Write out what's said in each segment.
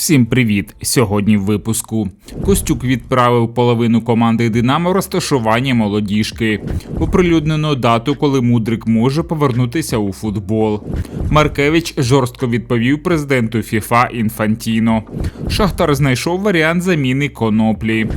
Всім привіт! Сьогодні в випуску. Костюк відправив половину команди Динамо розташування молодіжки. Оприлюднено дату, коли Мудрик може повернутися у футбол. Маркевич жорстко відповів президенту ФІФА Інфантіно. Шахтар знайшов варіант заміни коноплі.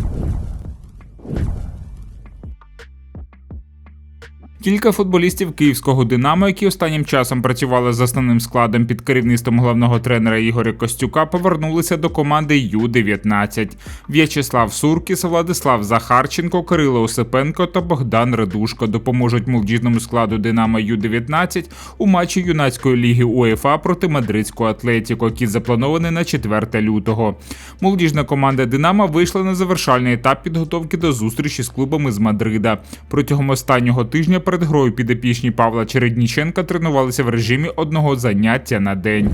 Кілька футболістів київського Динамо, які останнім часом працювали з основним складом під керівництвом головного тренера Ігоря Костюка, повернулися до команди Ю-19. В'ячеслав Суркіс, Владислав Захарченко, Кирило Осипенко та Богдан Редушко допоможуть молодіжному складу Динамо Ю-19 у матчі юнацької ліги УЄФА проти мадридського Атлетіко, який запланований на 4 лютого. Молодіжна команда Динамо вийшла на завершальний етап підготовки до зустрічі з клубами з Мадрида. Протягом останнього тижня перед грою підопічні Павла Чередніченка тренувалися в режимі одного заняття на день.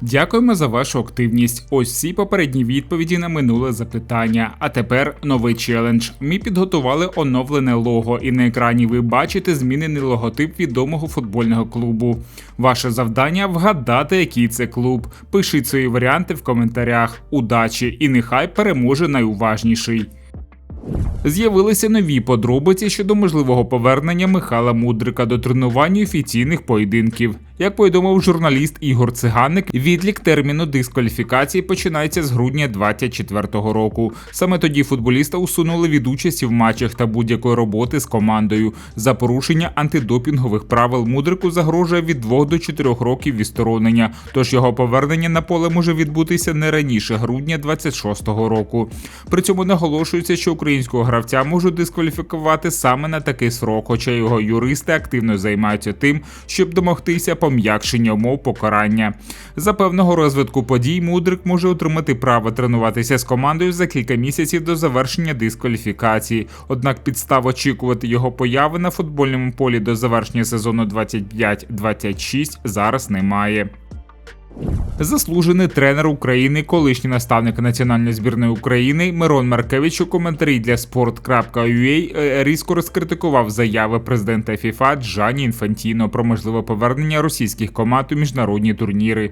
Дякуємо за вашу активність. Ось всі попередні відповіді на минуле запитання. А тепер новий челендж. Ми підготували оновлене лого, і на екрані ви бачите змінений логотип відомого футбольного клубу. Ваше завдання вгадати, який це клуб. Пишіть свої варіанти в коментарях. Удачі! І нехай переможе найуважніший. З'явилися нові подробиці щодо можливого повернення Михайла Мудрика до тренування офіційних поєдинків. Як повідомив журналіст Ігор Циганик, відлік терміну дискваліфікації починається з грудня 2024 року. Саме тоді футболіста усунули від участі в матчах та будь-якої роботи з командою. За порушення антидопінгових правил Мудрику загрожує від 2 до 4 років відсторонення. Тож його повернення на поле може відбутися не раніше грудня 26-го року. При цьому наголошується, що українського гравця можуть дискваліфікувати саме на такий срок, хоча його юристи активно займаються тим, щоб домогтися пом'якшення умов покарання. За певного розвитку подій Мудрик може отримати право тренуватися з командою за кілька місяців до завершення дискваліфікації. Однак підстав очікувати його появи на футбольному полі до завершення сезону 25-26 зараз немає. Заслужений тренер України, колишній наставник національної збірної України Мирон Маркевич у коментарі для sport.ua різко розкритикував заяви президента ФІФА Джані Інфантіно про можливе повернення російських команд у міжнародні турніри.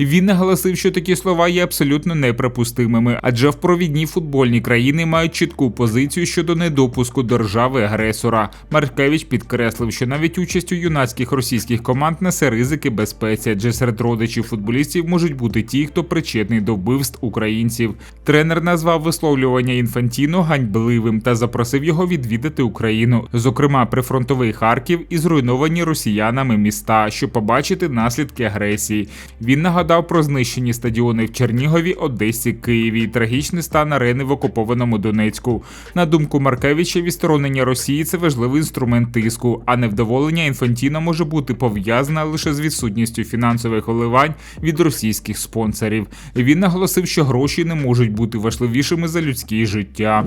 Він наголосив, що такі слова є абсолютно неприпустимими, адже в провідні футбольні країни мають чітку позицію щодо недопуску держави-агресора. Маркевич підкреслив, що навіть участь у юнацьких російських команд несе ризики безпеці, адже серед родичів футболістів можуть бути ті, хто причетний до вбивств українців. Тренер назвав висловлювання інфантіно ганьбливим та запросив його відвідати Україну, зокрема прифронтовий Харків і зруйновані росіянами міста, щоб побачити наслідки агресії. Він нагадав про знищені стадіони в Чернігові, Одесі, Києві і трагічний стан арени в окупованому Донецьку. На думку Маркевича, відсторонення Росії це важливий інструмент тиску, а невдоволення інфантіно може бути пов'язане лише з відсутністю фінансових вливань від російських спонсорів. Він наголосив, що гроші не можуть бути важливішими за людське життя.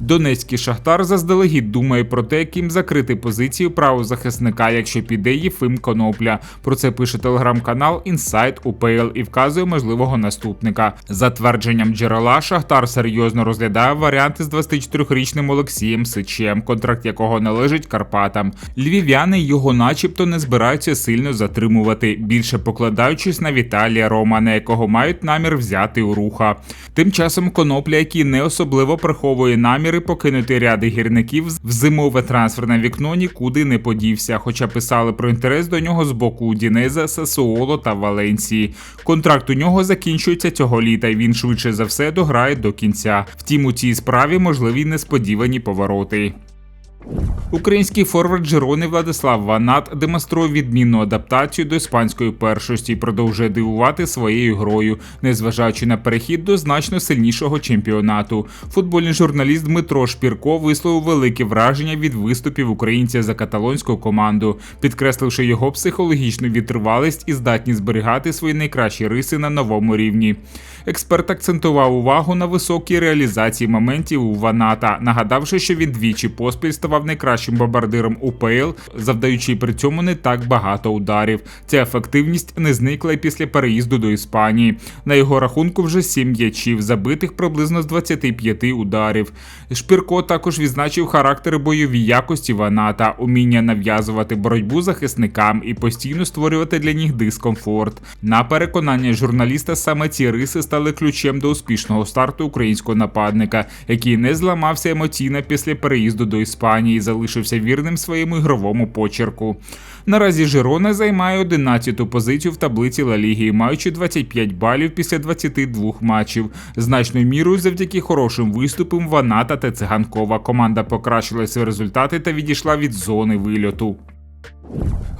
Донецький шахтар заздалегідь думає про те, ким закрити позицію правозахисника, якщо піде Єфим Конопля. Про це пише телеграм-канал Інсайт UPL і вказує можливого наступника. За твердженням джерела, Шахтар серйозно розглядає варіанти з 24-річним Олексієм Сичем, контракт якого належить Карпатам. Львів'яни його, начебто, не збираються сильно затримувати, більше покладаючись на Віталія Романа, якого мають намір взяти у руха. Тим часом конопля, який не особливо приховує намір наміри покинути ряди гірників в зимове трансферне вікно нікуди не подівся, хоча писали про інтерес до нього з боку Дінеза, Сасуоло та Валенції. Контракт у нього закінчується цього літа, і він швидше за все дограє до кінця. Втім, у цій справі можливі несподівані повороти. Український форвард Жирони Владислав Ванат демонструє відмінну адаптацію до іспанської першості і продовжує дивувати своєю грою, незважаючи на перехід до значно сильнішого чемпіонату. Футбольний журналіст Дмитро Шпірко висловив велике враження від виступів українця за каталонську команду, підкресливши його психологічну відтривалість і здатність зберігати свої найкращі риси на новому рівні. Експерт акцентував увагу на високій реалізації моментів у Ваната, нагадавши, що він двічі поспіль ставав найкращим бомбардиром УПЛ, завдаючи при цьому не так багато ударів. Ця ефективність не зникла й після переїзду до Іспанії. На його рахунку вже 7 м'ячів, забитих приблизно з 25 ударів. Шпірко також відзначив характер бойові якості Ваната, уміння нав'язувати боротьбу захисникам і постійно створювати для них дискомфорт. На переконання журналіста саме ці риси стали ключем до успішного старту українського нападника, який не зламався емоційно після переїзду до Іспанії і залишився вірним своєму ігровому почерку. Наразі Жирона займає 11-ту позицію в таблиці Ла Ліги, маючи 25 балів після 22 матчів. Значною мірою завдяки хорошим виступам Ваната та Циганкова команда покращила свої результати та відійшла від зони вильоту.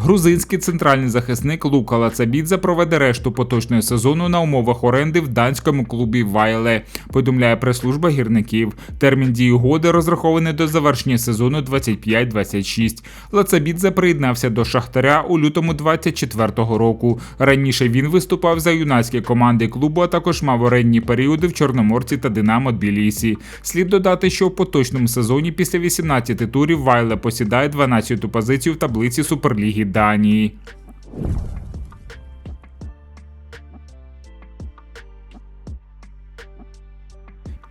Грузинський центральний захисник Лука Лацабідзе проведе решту поточного сезону на умовах оренди в данському клубі Вайле. Повідомляє прес-служба гірників. Термін дії угоди розрахований до завершення сезону 25-26. Лацабідзе приєднався до Шахтаря у лютому 24-го року. Раніше він виступав за юнацькі команди клубу, а також мав орендні періоди в Чорноморці та Динамо Тбілісі. Слід додати, що у поточному сезоні після 18 турів Вайле посідає 12-ту позицію в таблиці Суперліги Danii.